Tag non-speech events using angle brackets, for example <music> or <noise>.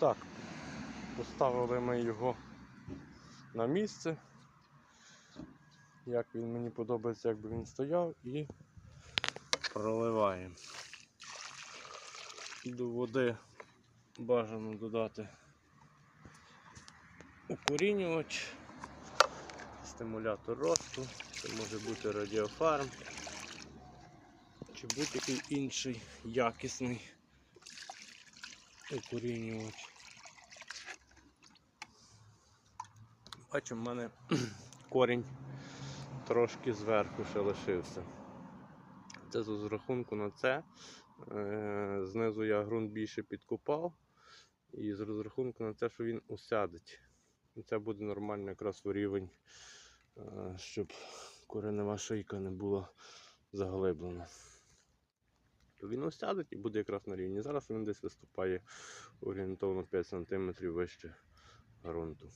Так, поставили ми його на місце. Як він мені подобається, якби він стояв і проливаємо. До води бажано додати укорінювач, стимулятор росту, це може бути радіофарм чи будь-який інший якісний укорінювач. Бачимо, в мене <clears throat> корінь трошки зверху ще лишився. Це з розрахунку на це. Е, Знизу я ґрунт більше підкопав. І з розрахунку на те, що він усядеть. І це буде нормально якраз в рівень, е, щоб коренева шийка не була заглиблена. То він осядеть і буде якраз на рівні. Зараз він десь виступає орієнтовно 5 см вище ґрунту.